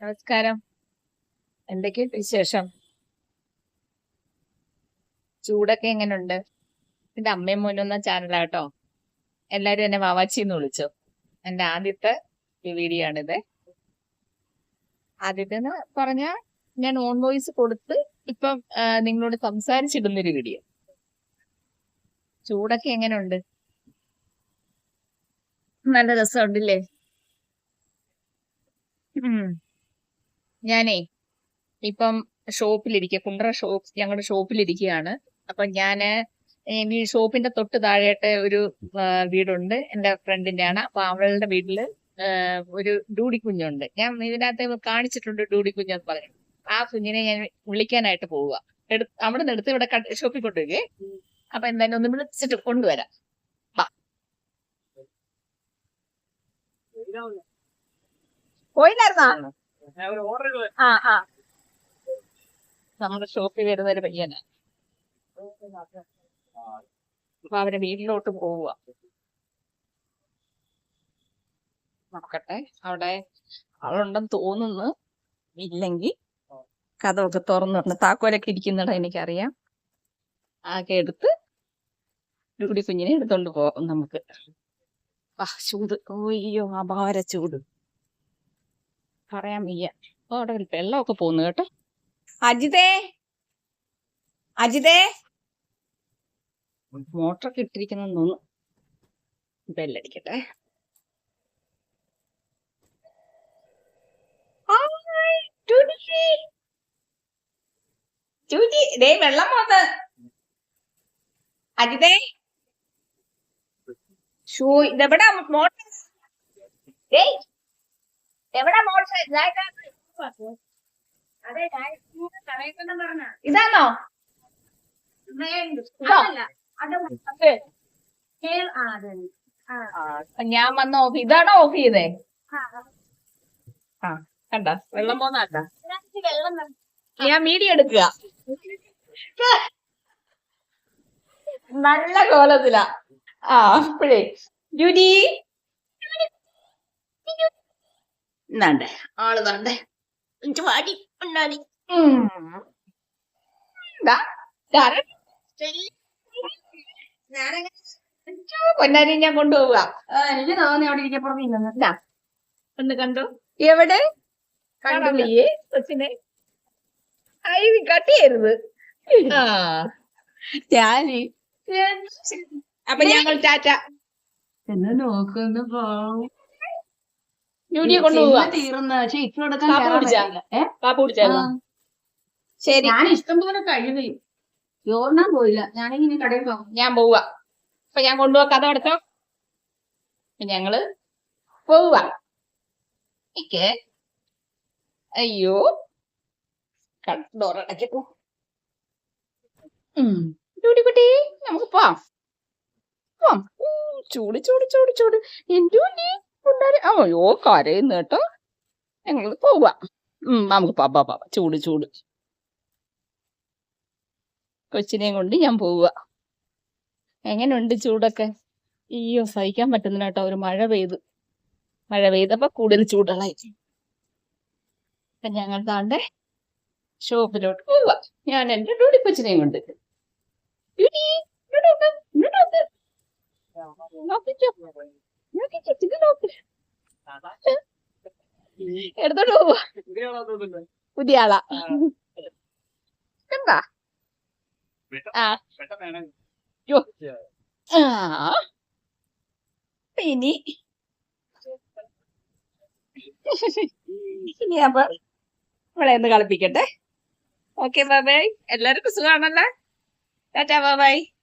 നമസ്കാരം. എന്തൊക്കെയുണ്ട് വിശേഷം? ചൂടൊക്കെ എങ്ങനെയുണ്ട് എന്റെ അമ്മയും മോനും ചാനലാട്ടോ. എല്ലാരും എന്നെ വാവാച്ചി എന്ന് വിളിച്ചു. എന്റെ ആദ്യത്തെ വീഡിയോ ആണിത്. ആദ്യത്തെ എന്ന് പറഞ്ഞ ഞാൻ ഓൺ വോയിസ് കൊടുത്ത് ഇപ്പം നിങ്ങളോട് സംസാരിച്ചിടുന്നൊരു വീഡിയോ ചൂടൊക്കെ എങ്ങനെയുണ്ട് നല്ല രസമുണ്ടല്ലേ? ഉം. ഞാനേ ഇപ്പം ഷോപ്പിലിരിക്കുക കുണ്ടറ ഷോപ്പ് ഞങ്ങളുടെ ഷോപ്പിലിരിക്കുകയാണ് അപ്പൊ ഞാൻ ഈ ഷോപ്പിന്റെ തൊട്ട് താഴെയായിട്ട് ഒരു വീടുണ്ട്. എന്റെ ഫ്രണ്ടിന്റെ ആണ് അപ്പൊ അവളുടെ വീട്ടിൽ ഒരു ഡൂടി കുഞ്ഞുണ്ട്. ഞാൻ ഇതിനകത്ത് കാണിച്ചിട്ടുണ്ട് ഡൂടി കുഞ്ഞെന്ന് പറഞ്ഞു ആ കുഞ്ഞിനെ ഞാൻ വിളിക്കാനായിട്ട് പോവുക അവിടെ നിന്ന് എടുത്ത് ഇവിടെ ഷോപ്പിൽ കൊണ്ടുപോയി അപ്പൊ എന്തായാലും ഒന്ന് വിളിച്ചിട്ട് കൊണ്ടുവരാം. പോയില്ലായിരുന്നോ? ആ ആ. നമ്മുടെ ഷോപ്പിൽ വരുന്ന ഒരു പയ്യനാ. അപ്പൊ അവരെ വീട്ടിലോട്ട് പോവുക നോക്കട്ടെ അവിടെ അവളുണ്ടെന്ന് തോന്നുന്നു. ഇല്ലെങ്കിൽ കഥമൊക്കെ തുറന്നുണ്ട് താക്കോലൊക്കെ ഇരിക്കുന്നിട എനിക്കറിയാം. ആകെ എടുത്ത് ഡൂടി കുഞ്ഞിനെ എടുത്തോണ്ട് പോവാം നമുക്ക്. ചൂട്. ഓയ്യോ അപാര ചൂട്. പറയാൻ വയ്യ. ഓ, അവിടെ ഒരു വെള്ളമൊക്കെ പോകുന്നു കേട്ടോ. അജിതേ? അജിതേ? മോട്ടറൊക്കെ ഇട്ടിരിക്കുന്നെന്ന് തോന്നുന്നു. ബെല്ലടിക്കട്ടെ. ദേ വെള്ളം പോത്ത്. അജിതേ? ഷൂ ഇതെവിടാ? മോട്ടർ എവിടാ ഇതാണോ? ഞാൻ വന്ന ഓഫ് ഇതാണോ ഓഫ് ചെയ്തേ ആ. കണ്ട വെള്ളം പോന്ന കണ്ട. ഞാൻ മീഡിയ എടുക്കുക. നല്ല കോലത്തിലാ. ആ അപ്പോഴേ. ജുഡി എന്നാണ്ടേ ആൾ വേണ്ടേ എനിക്ക് വാടി ഉണ്ടാടി പൊന്നാരി ഞാൻ കൊണ്ടുപോവുക എനിക്ക് തോന്നി അവിടെ ഒന്ന് കണ്ടു? എവിടെ? കണ്ടില്ലേ. കൊച്ചിനെ. ഐ കട്ട് ചെയ്യരുത് ആ. ഞാൻ. അപ്പൊ ഞങ്ങൾ ടാറ്റ. എന്നെ നോക്കുന്നു ജൂഡിയെ കൊണ്ടുപോവാ തീർന്ന. പക്ഷെ ഇപ്പൊ എടുക്കാൻ കാപ്പി കേറാൻ കുടിച്ചാ? പറ്റില്ല. ഏ? കാപ്പ് കുടിച്ചായിരുന്നു? ആ. ശരി. ഞാൻ ഇഷ്ടം പോലെ കഴിയുകയും ചോറിനാൻ പോയില്ല. ഞാനിങ്ങനെ കടയിൽ പോകും ഞാൻ പോവുക അപ്പൊ ഞാൻ കൊണ്ടുപോവാ. കഥ എടുത്തോ ഞങ്ങൾ പോവുക എനിക്ക് അയ്യോ. ഡോറടക്കൂ കുട്ടി നമുക്ക് പോവാം. പോവാം. ചൂട് ചൂട് ചൂട് ചൂട്. എന്തോ നീ കൊണ്ടാരി അയ്യോ കരയുന്നു കേട്ടോ. ഞങ്ങൾ പോവുക ഉം നമുക്ക് പാപ്പാ പാപ്പ ചൂട് ചൂട്. കൊച്ചിനെയും കൊണ്ട് ഞാൻ പോവുക എങ്ങനെയുണ്ട് ചൂടൊക്കെ? അയ്യോ സഹിക്കാൻ പറ്റുന്നില്ല കേട്ടോ. ഒരു മഴ പെയ്തു. മഴ പെയ്തപ്പോ കൂടുതൽ ചൂടുകളായി അപ്പൊ ഞങ്ങൾ താണ്ടെ ഷോപ്പിലോട്ട് പോവുക ഞാൻ എന്റെ ഡൂടി കൊച്ചിനെയും കൊണ്ട്. ഡൂഡി, ഇങ്ങോട്ട് നോക്ക്, ഇങ്ങോട്ട് എടുത്തോണ്ട് ആളാ എന്താ? ആ. ഇനി. ഇനി അപ്പൊ ഇവിടെ ഒന്ന് കളിപ്പിക്കട്ടെ. ഓക്കെ ബാബായ് എല്ലാവർക്കും സുഖമാണല്ലോ. ടാറ്റാ ബാബായ്